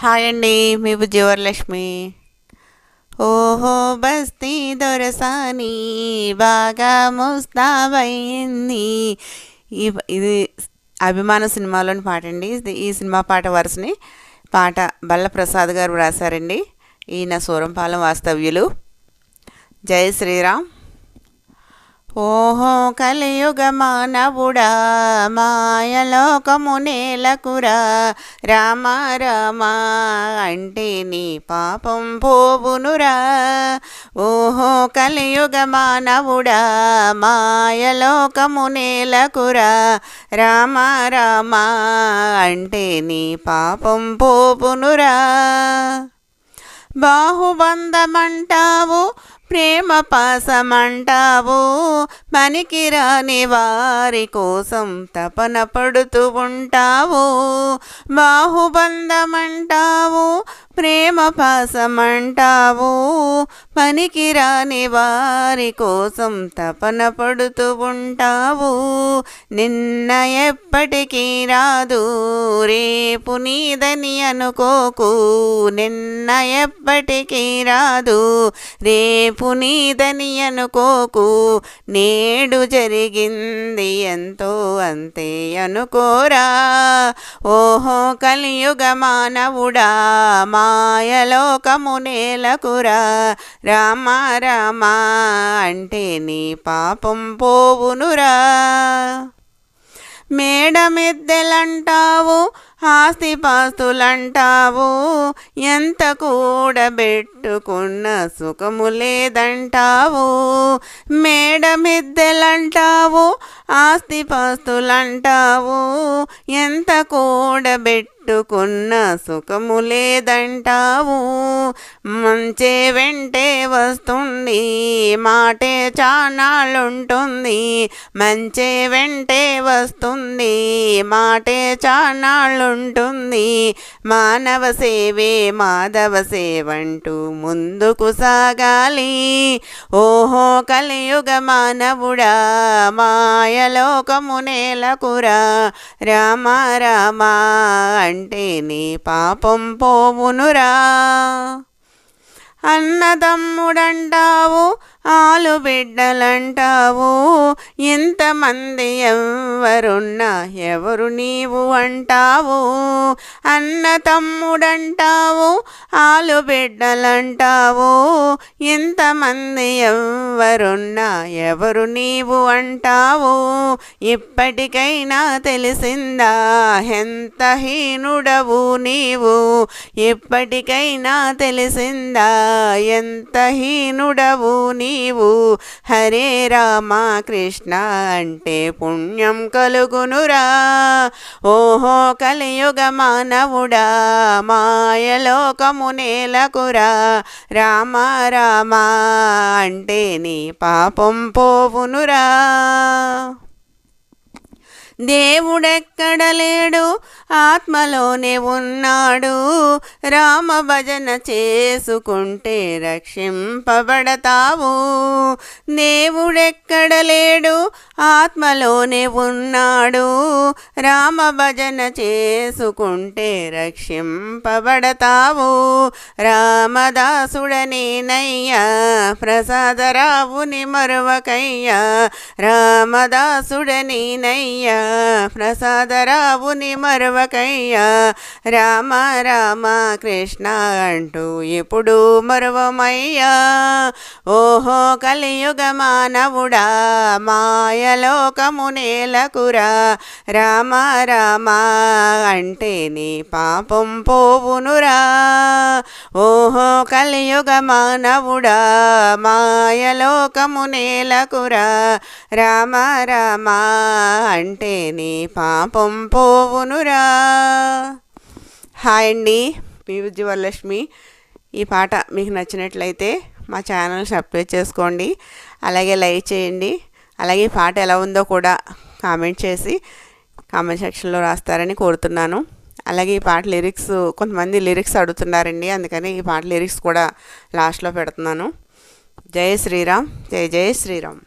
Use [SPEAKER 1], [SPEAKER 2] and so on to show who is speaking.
[SPEAKER 1] Hi అండి మీ బుజ్జివరలక్ష్మి. ఓహో బస్తీ దొరసాని బాగా ముస్తాబైంది ఈ ఇది అభిమాన సినిమాలోని పాట అండి ఈ సినిమా పాట వరుసని పాట బల్లప్రసాద్ గారు రాశారండి ఈయన సూరంపాలెం వాస్తవ్యులు. జై శ్రీరామ్. ఓహో కలియుగ మానవుడా మాయలోకము నేలకురా. రామ రామ అంటే నీ పాపం పోవునురా. ఓహో కలియుగ మానవుడా మాయలోకము నేలకురా. రామ రామ అంటే నీ పాపం పోవునురా. బాహుబంధమంటావు ప్రేమ పాసమంటావు పనికిరాని వారి కోసం తపన పడుతూ ఉంటావు బాహుబంధమంటావు ప్రేమ పాసమంటావు. పనికిరాని వారి కోసం తపన పడుతూ ఉంటావు. నిన్న ఎప్పటికీ రాదు. రేపు నీదని అనుకోకు. నిన్న ఎప్పటికీ రాదు. రేపు నీదని అనుకోకు. నేడు జరిగింది ఎంతో అంతే అనుకోరా. ఓహో కలియుగ మానవుడా మా నేలకురా. రామ రామ అంటే నీ పాపం పోవునురా. మేడమెద్దెలంటావు ఆస్తిపాస్తులంటావు ఎంత కూడబెట్టుకున్న సుఖము లేదంటావు. మేడమిద్దెలంటావు ఆస్తిపాస్తులంటావు ఎంత కూడబెట్టు పెట్టుకున్న సుఖము లేదంటావు. మంచే వెంటే వస్తుంది మాటే చానాళ్ళుంటుంది. మంచే వెంటే వస్తుంది మాటే చానాళ్ళుంటుంది. మానవ సేవే మాధవ సేవంటూ ముందుకు సాగాలి. ఓహో కలియుగ మానవుడా మాయలోకము నేలకురా. రామ రామ అంటే నీ పాపం పోవునురా. అన్నదమ్ముడంటావు ఆలు బిడ్డలంటావు. ఎంతమంది ఎవరున్నా ఎవరు నీవు అంటావు? అన్న తమ్ముడంటావు ఆలు బిడ్డలంటావు. ఎంతమంది ఎవరున్నా ఎవరు నీవు అంటావు? ఇప్పటికైనా తెలిసిందా? ఎంత హీనుడవు నీవు? ఇప్పటికైనా తెలిసిందా? ఎంత హీనుడవు నీవు హరే రామ కృష్ణ అంటే పుణ్యం కలుగునురా. ఓహో కలియుగ మానవుడా మాయలోకము నేలకురా. రామ రామ అంటే నీ పాపం పోవునురా. దేవుడెక్కడ లేడు ఆత్మలోనే ఉన్నాడు. రామ భజన చేసుకుంటే రక్షింపబడతావు. దేవుడెక్కడ లేడు ఆత్మలోనే ఉన్నాడు. రామ భజన చేసుకుంటే రక్షింపబడతావు. రామదాసుడనేనయ్యా ప్రసాదరావుని మరువకయ్యా. రామదాసుడనేనయ్యా ప్రసాదరావుని మరవకయ్యా. రామ రామ కృష్ణ అంటూ ఇప్పుడు మరువమయ్యా. ఓహో కలియుగ మానవుడా మాయలోకము నేలకురా. రామ రామ అంటే నీ పాపం పోవునురా. ఓహో కలియుగ మానవుడా మాయలోకము నేలకురా. రామ రామ అంటే నీ పాపం పోవునురా. హాయ్ అండి మీ విజయవరలక్ష్మి. ఈ పాట మీకు నచ్చినట్లయితే మా ఛానల్ సబ్స్క్రైబ్ చేసుకోండి. అలాగే లైక్ చేయండి. అలాగే ఈ పాట ఎలా ఉందో కూడా కామెంట్ చేసి కామెంట్ సెక్షన్లో రాస్తారని కోరుతున్నాను. అలాగే ఈ పాట లిరిక్స్ కొంతమంది లిరిక్స్ అడుగుతున్నారండి. అందుకని ఈ పాట లిరిక్స్ కూడా లాస్ట్లో పెడుతున్నాను. జై శ్రీరామ్ జై జై శ్రీరామ్.